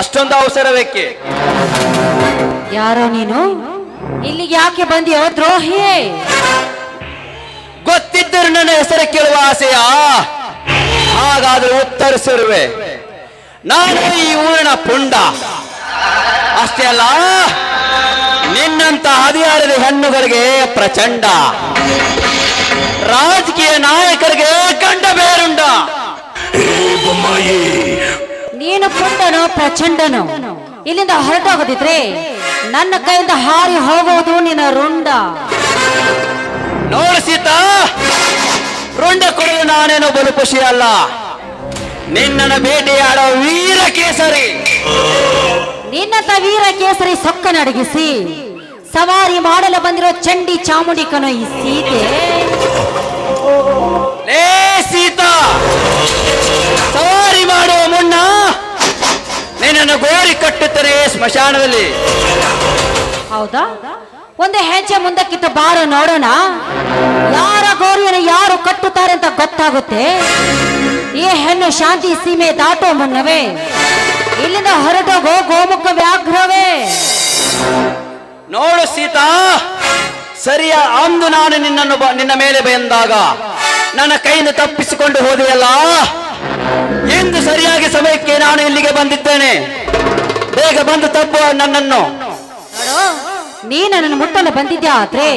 ಅಷ್ಟೊಂದು ಅವಸರ ಬೇಕೆ ಯಾರೋ ನೀನು? ಇಲ್ಲಿಗೆ ಯಾಕೆ ಬಂದಿಯೋ ದ್ರೋಹಿ? ಗೊತ್ತಿದ್ದರು ನನ್ನ ಹೆಸರು ಕೇಳುವ ಆಸೆಯ? ಹಾಗಾದ್ರೆ ಉತ್ತರಿಸಿರುವೆ. ನಾನು ಈ ಊರಿನ ಪುಂಡ. ಅಷ್ಟೇ ಅಲ್ಲ ನಿನ್ನಂತ ಹದಿಹಾರದ ಹೆಣ್ಣುಗಳಿಗೆ ಪ್ರಚಂಡ. ರಾಜಕೀಯ ನಾಯಕರಿಗೆ ಕಂಡ ಬೇರುಂಡ. ನೀನು ಪುಂಡನೋ ಪ್ರಚಂಡನೋ? ಇಲ್ಲಿಂದ ಹೊರಟೋಗದಿದ್ರೆ ನನ್ನ ಕೈಯಿಂದ ಹಾರಿ ಹೋಗುವುದು ನಿನ್ನ ರುಂಡ. ನೋಡು ಸೀತಾ ರುಂಡ ಕೊಡಲು ನಾನೇನು ಬಲು ಖುಷಿ ಅಲ್ಲ. ನಿನ್ನನ್ನು ಭೇಟಿಯಾಡೋ ವೀರ ಕೇಸರಿ. ನಿನ್ನಂತ ವೀರ ಕೇಸರಿ ಸೊಕ್ಕ ನಡಗಿಸಿ ಸವಾರಿ ಮಾಡಲು ಬಂದಿರೋ ಚಂಡಿ ಚಾಮುಂಡಿ ಕಣೋ ಈ ಸೀತೆ. ಲೇ ಸೀತಾ ನಿನ್ನನ್ನು ಗೋರಿ ಕಟ್ಟುತ್ತಾರೆ ಸ್ಮಶಾನದಲ್ಲಿ? ಹೌದಾ? ಒಂದು ಹೆಜ್ಜೆ ಮುಂದಕ್ಕಿತ್ತು ಬಾರ ನೋಡೋಣ. ಯಾರ ಗೋರಿಯನ್ನು ಯಾರು ಕಟ್ಟುತ್ತಾರೆ ಅಂತ ಗೊತ್ತಾಗುತ್ತೆ. ಈ ಹೆಣ್ಣು ಶಾಂತಿ ಸೀಮೆ ದಾಟೋ ಮುನ್ನವೇ. ಇಲ್ಲಿಂದ ಹೊರಟೋಗೋ ಗೋಮುಖ ವ್ಯಾಘ್ರವೇ. ನೋಡು ಸೀತಾ ಸರಿಯ ಅಂದು ನಾನು ನಿನ್ನನ್ನು ನಿನ್ನ ಮೇಲೆ ಬಂದಾಗ. ನನ್ನ ಕೈಯಿಂದ ತಪ್ಪಿಸಿಕೊಂಡು ಹೋದೆಯಲ್ಲ? ಇಂದು ಸರಿಯಾಗಿ ಸಮಯಕ್ಕೆ ನಾನು ಇಲ್ಲಿಗೆ ಬಂದಿದ್ದೇನೆ. ಬೇಗ ಬಂದು ತಪ್ಪು ನನ್ನನ್ನು. ನೀ ನನ್ನನ್ನು ಮುಟ್ಟಲು ಬಂದಿದ್ಯಾ ಆದ್ರೆ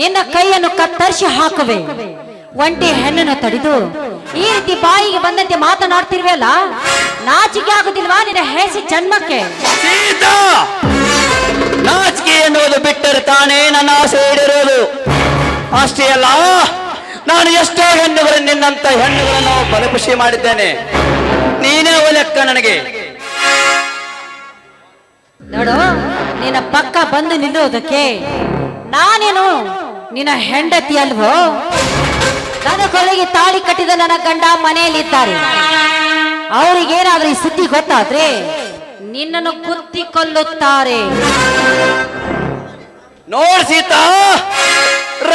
ನಿನ್ನ ಕೈಯನ್ನು ಕತ್ತರಿಸಿ ಹಾಕುವೆ. ಒಂಟಿ ಹೆಣ್ಣನ್ನು ತಡೆದು ಈ ರೀತಿ ಬಾಯಿಗೆ ಬಂದಂತೆ ಮಾತನಾಡ್ತಿರ್ವಲ್ಲ ನಾಚಿಕೆ ಆಗುದಿಲ್ವಾ ನಿನ್ನ ಹೇಸಿ ಜನ್ಮಕ್ಕೆ? ನಾಚಿಕೆ ಎನ್ನುವುದು ಬಿಟ್ಟರೆ ತಾನೇ ನನ್ನ ಆಸೆ ಈಡೇರೋದು ಅಷ್ಟೇ ಅಲ್ಲ ನಾನು ಎಷ್ಟೋ ಹೆಣ್ಣುಗಳು ನಿನ್ನಂತ ಹೆಣ್ಣುಗಳನ್ನು ಬಲಪುಷಿ ಮಾಡಿದ್ದೇನೆ. ನೀನೇ ಒಲೆಕ್ಕ ನನಗೆ. ನೋಡು ನಿನ್ನ ಪಕ್ಕ ಬಂದು ನಿಲ್ಲುವುದಕ್ಕೆ ನಾನೇನು ನಿನ್ನ ಹೆಂಡತಿ ಅಲ್ವೋ? ನನ್ನ ಕೊಲೆಗೆ ತಾಳಿ ಕಟ್ಟಿದ ನನ್ನ ಗಂಡ ಮನೆಯಲ್ಲಿ ಇದ್ದಾರೆ. ಅವರಿಗೇನಾದ್ರೂ ಈ ಸುದ್ದಿ ಗೊತ್ತಾದ್ರೆ ನಿನ್ನನ್ನು ಕುತ್ತಿ ಕೊಲ್ಲುತ್ತಾರೆ ನೋಡ್ ಸೀತಾ.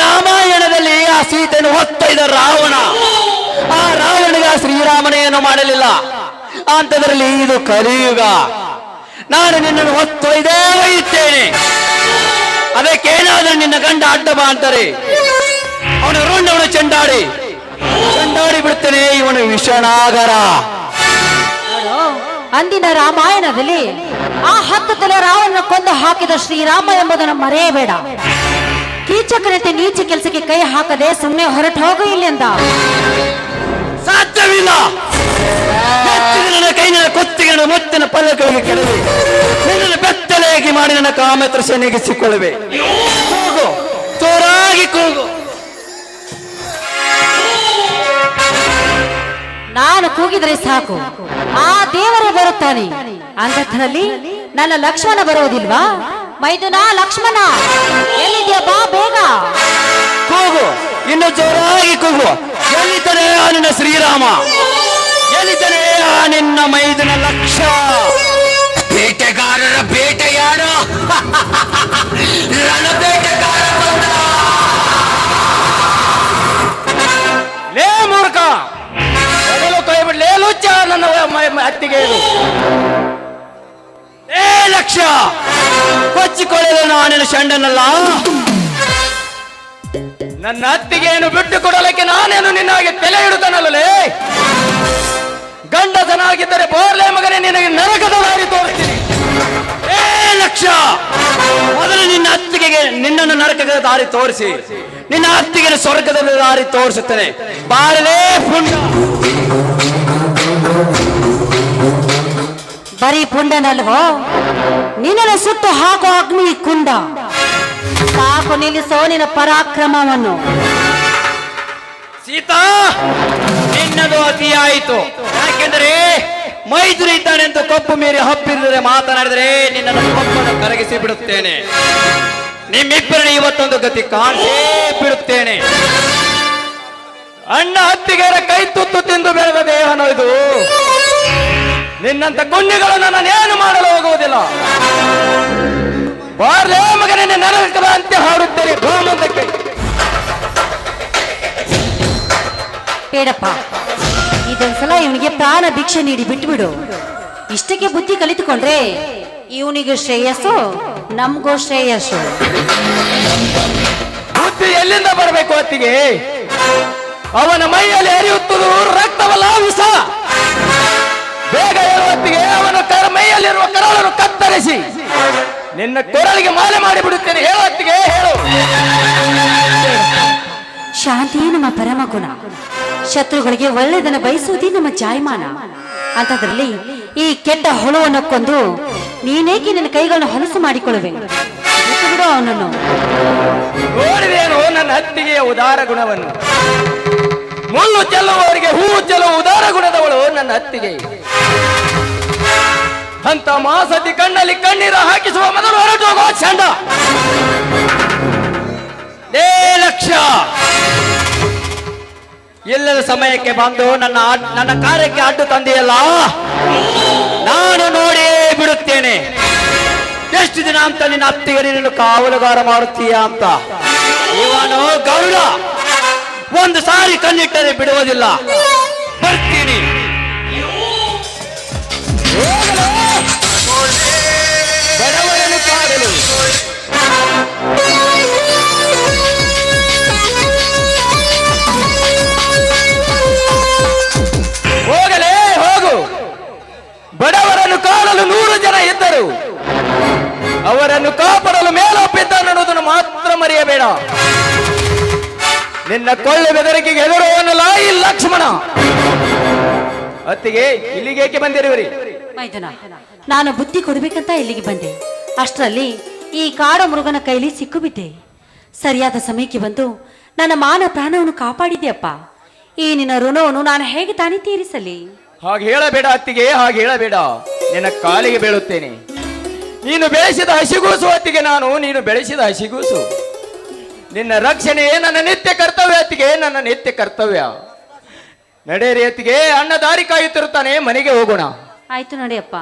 ರಾಮಾಯಣದಲ್ಲಿ ಆ ಸೀತೆಯನ್ನು ಹೊತ್ತೊಯ್ದ ರಾವಣ. ಆ ರಾವಣಿಗೆ ಆ ಶ್ರೀರಾಮನೇನು ಮಾಡಲಿಲ್ಲ. ಅಂತದ್ರಲ್ಲಿ ಇದು ಕಲಿಯುಗ. ನಾನು ನಿನ್ನನ್ನು ಹೊತ್ತೊಯ್ದೇ ಒಯ್ಯುತ್ತೇನೆ. ಅದಕ್ಕೇನಾದ್ರೂ ನಿನ್ನ ಗಂಡ ಅಡ್ಡ ಬಾ ಅಂತಾರೆ. ಅವನು ರುಂಡವನು ಚಂಡಾಡಿ. ಚಂಡಾಡಿ ಬಿಡ್ತೇನೆ, ಇವನು ವಿಷಣಾಗರ. ಅಂದಿನ ರಾಮಾಯಣದಲ್ಲಿ ಆ ಹತ್ತು ತಲೆ ರಾವಣನ ಕೊಂದು ಹಾಕಿದ ಶ್ರೀರಾಮ ಎಂಬುದನ್ನು ಮರೆಯಬೇಡ. ಕೀಚಕನಂತೆ ನೀಚ ಕೆಲಸಕ್ಕೆ ಕೈ ಹಾಕದೆ ಸುಮ್ಮನೆ ಹೊರಟು ಹೋಗು ಇಲ್ಲಿಂದ. ಸಾಧ್ಯವಿಲ್ಲ. ಕೈ ನನ್ನ ಕೈನ ಕೊತ್ತಿಗೆ ನನ್ನ ಮುತ್ತಿನ ಪಲ್ಲಗಳಿಗೆ ಕೆಳಗೆ ನಿನ್ನನ್ನು ಬೆತ್ತಲೆಯಾಗಿ ಮಾಡಿ ನನ್ನ ಕಾಮತ್ರ ಸೇನೆಗಿಸಿಕೊಳ್ಳುವೆ ಕೂಗು ಜೋರಾಗಿ ಕೂಗು. ನಾನು ಕೂಗಿದ್ರೆ ಸಾಕು. ಆ ದೇವರೇ ಬರುತ್ತಾನೆ. ಅಂಥದ್ರಲ್ಲಿ ನನ್ನ ಲಕ್ಷ್ಮಣ ಬರುವುದಿಲ್ವಾ? ಮೈದುನ ಲಕ್ಷ್ಮಣ. ಎಲ್ಲಿದ್ಯಾ ಬಾ ಬೇಗ. ಕೂಗು ಇನ್ನು ಜೋರಾಗಿ ಕೂಗು. ಎಲ್ಲಿದ್ದಾನೆ ಆ ನಿನ್ನ ಶ್ರೀರಾಮ? ಎಲ್ಲಿದ್ದಾನೆ ಆ ನಿನ್ನ ಮೈದನ ಲಕ್ಷ? ಬೇಟೆಗಾರರ ಬೇಟೆಯಾಡ ರಣಬೇಟೆಗಾರ ಬಂದ. ಲೇ ಮೂರ್ಖ. ಮೊದಲು ಕೈ ಬಿಡ್ಲೇ ಲುಚ್ಚ ನನ್ನ ಮ- ಮ- ಹತ್ತಿಗೆ. ಇದು. ಲಕ್ಷ. ಕೊಚ್ಚಿಕೊಳ್ಳಲು ನಾನೇನು ಶಂಡನಲ್ಲ. ನನ್ನ ಅತ್ತಿಗೆಯನ್ನು ಬಿಟ್ಟು ಕೊಡಲಿಕ್ಕೆ ನಾನೇನು ನಿನ್ನಾಗೆ ತಲೆ ಇಡುತ್ತಾನಲ್ಲೇ ಗಂಡಸನಾಗಿದ್ದರೆ ಬೋರ್ಲೆ ಮಗನೇ ನಿನಗೆ ನರಕದ ದಾರಿ ತೋರಿಸ್ತೀನಿ. ಏ ಲಕ್ಷ, ಮೊದಲು ನಿನ್ನ ಅತ್ತಿಗೆಗೆ ನಿನ್ನನ್ನು ನರಕದ ದಾರಿ ತೋರಿಸಿ. ನಿನ್ನ ಅತ್ತಿಗೆ ಸ್ವರ್ಗದಲ್ಲಿ ದಾರಿ ತೋರಿಸುತ್ತೇನೆ. ಬಾರಲೇ ಪುಂಡ ಬರೀ ಪುಂಡನಲ್ವೋ? ನಿನ್ನ ಸುತ್ತ ಹಾಕೋ ಅಗ್ನಿ ಕುಂಡ. ಸಾಕು ನಿಲ್ಲಿಸೋ ನಿನ್ನ ಪರಾಕ್ರಮವನ್ನು. ಸೀತಾ, ನಿನ್ನದು ಅತಿಯಾಯಿತು. ಯಾಕೆಂದರೆ ಮೈದುರಿ ಇದ್ದಾನೆ ಅಂತ ಕಪ್ಪು ಮೀರಿ ಹಬ್ಬಿದರೆ ಮಾತನಾಡಿದರೆ ನಿನ್ನನ್ನು ಕಪ್ಪನ್ನು ಕರಗಿಸಿ ಬಿಡುತ್ತೇನೆ. ನಿಮ್ಮಿಬ್ಬರನ್ನ ಇವತ್ತೊಂದು ಗತಿ ಕಾಣಿಸೇ ಬಿಡುತ್ತೇನೆ. ಅಣ್ಣ ಹತ್ತಿಗೆರ ಕೈ ತುತ್ತು ತಿಂದು ಬೆಳೆದ ದೇಹನೋ ಇದು ನಿನ್ನಂತ ಗುಂಡಿಗಳು ಏನು ಮಾಡಲು ಹೋಗುವುದಿಲ್ಲ? ಬಾರ್ಲೇ ಮಗನೇ ನರಕದ ಅಂತ್ಯ ಹಾಡುತ್ತೇನೆ ಭೂಮಂತಕ್ಕೆ ಬೇಡಪ್ಪ. ಇದೊಂದ್ಸಲ ಇವನಿಗೆ ಪ್ರಾಣ ಭಿಕ್ಷೆ ನೀಡಿ ಬಿಟ್ಬಿಡು. ಇಷ್ಟಕ್ಕೆ ಬುದ್ಧಿ ಕಲಿತುಕೊಂಡ್ರೆ ಇವನಿಗೂ ಶ್ರೇಯಸ್ಸು ನಮಗೂ ಶ್ರೇಯಸ್ಸು. ಬುದ್ಧಿ ಎಲ್ಲಿಂದ ಬರಬೇಕು ಅತ್ತಿಗೆ? ಅವನ ಮೈಯಲ್ಲಿ ಹರಿಯುತ್ತದೆ ರಕ್ತವಲ್ಲ ವಿಷ. ಬೇಗ ಹೇಳುವತ್ತಿಗೆ ಅವನ ಕರ ಮೈಯಲ್ಲಿರುವ ಕರಳನ್ನು ಕತ್ತರಿಸಿ. ನಿನ್ನ ಕೊರಳಿಗೆ ಮಾಲೆ ಮಾಡಿ ಬಿಡುತ್ತೇನೆ ಹೇಳುವತ್ತಿಗೆ ಹೇಳು. ಶಾಂತಿ ನಮ್ಮ ಪರಮ ಗುಣ ಶತ್ರುಗಳಿಗೆ ಒಳ್ಳೆಯದನ್ನು ಬಯಸುವುದೇ ನಮ್ಮ ಜಾಯಮಾನ. ಅಂತದ್ರಲ್ಲಿ ಈ ಕೆಟ್ಟ ಹೊಳವನ್ನು ಕೊಂದು ನೀನೇಕೆ ನಿನ್ನ ಕೈಗಳನ್ನು ಹೊಲಸು ಮಾಡಿಕೊಳ್ಳುವೆ? ಬಿಡು ಅವನನ್ನು. ನೋಡಿದೇನು ನನ್ನ ಹತ್ತಿಗೆಯ ಉದಾರ ಗುಣವನ್ನು. ಮುಳ್ಳು ಚೆಲ್ಲುವವರಿಗೆ ಹೂವು ಚೆಲ್ಲುವ ಉದಾರ ಗುಣದವಳು ನನ್ನ ಹತ್ತಿಗೆ. ಅಂತ ಮಾಸತಿ ಕಣ್ಣಲ್ಲಿ ಕಣ್ಣೀರ ಹಾಕಿಸುವ ಮೊದಲು ಹೊರಟು ಹೋಗುವ ಚಂಡ ಏ ಲಕ್ಷ ಇಲ್ಲದ ಸಮಯಕ್ಕೆ ಬಂದು ನನ್ನ ನನ್ನ ಕಾರ್ಯಕ್ಕೆ ಅಡ್ಡು ತಂದೆಯಲ್ಲ, ನಾನು ನೋಡೇ ಬಿಡುತ್ತೇನೆ. ಎಷ್ಟು ದಿನ ಅಂತ ನಿನ್ನ ಅತ್ತಿಗೆ ನಿನ್ನ ಕಾವಲುಗಾರ ಮಾಡುತ್ತೀಯ ಅಂತ. ಇವನು ಗರುಡ. ಒಂದು ಸಾರಿ ಕಣ್ಣಿಟ್ಟರೆ ಬಿಡುವುದಿಲ್ಲ. ಬರ್ತೀನಿ. ಮರೆಯಬೇಡ ನಿನ್ನ ಕೊಳ್ಳೆ ಬೆದರಿಕೆಗೆ ಎದುರುವನ್ನಲ್ಲ ಈ ಲಕ್ಷ್ಮಣ. ಅತ್ತಿಗೆ ಇಲ್ಲಿಗೇಕೆ ಬಂದಿರುವಿರಿ? ಮೈದನ ನಾನು ಬುದ್ಧಿ ಕೊಡಬೇಕಂತ ಇಲ್ಲಿಗೆ ಬಂದೆ. ಅಷ್ಟರಲ್ಲಿ ಈ ಕಾಡ ಮೃಗನ ಕೈಲಿ ಸಿಕ್ಕು ಸರಿಯಾದ ಸಮಯಕ್ಕೆ ಬಂದು ನನ್ನ ಮಾನ ಪ್ರಾಣವನ್ನು ಕಾಪಾಡಿದ್ಯಪ್ಪ. ಈ ನಿನ್ನ ಋಣವನ್ನು ನಾನು ಹೇಗೆ ತಾನೇ ತೀರಿಸಲಿ? ಹಾಗೆ ಹೇಳಬೇಡ ಅತ್ತಿಗೆ ಹಾಗೆ ಹೇಳಬೇಡ. ನಿನ್ನ ಕಾಲಿಗೆ ಬೀಳುತ್ತೇನೆ. ನೀನು ಬೆಳೆಸಿದ ಹಸಿಗೂಸು ಅತ್ತಿಗೆ ನಾನು ನೀನು ಬೆಳೆಸಿದ ಹಸಿಗೂಸು ನಿನ್ನ ರಕ್ಷಣೆ ನನ್ನ ನಿತ್ಯ ಕರ್ತವ್ಯ ಅತ್ತಿಗೆ ನನ್ನ ನಿತ್ಯ ಕರ್ತವ್ಯ. ನಡೆಯರಿ ಅತ್ತಿಗೆ ಅಣ್ಣ ದಾರಿ ಕಾಯುತ್ತಿರುತ್ತಾನೆ, ಮನೆಗೆ ಹೋಗೋಣ. ಆಯ್ತು ನಡೆಯಪ್ಪ.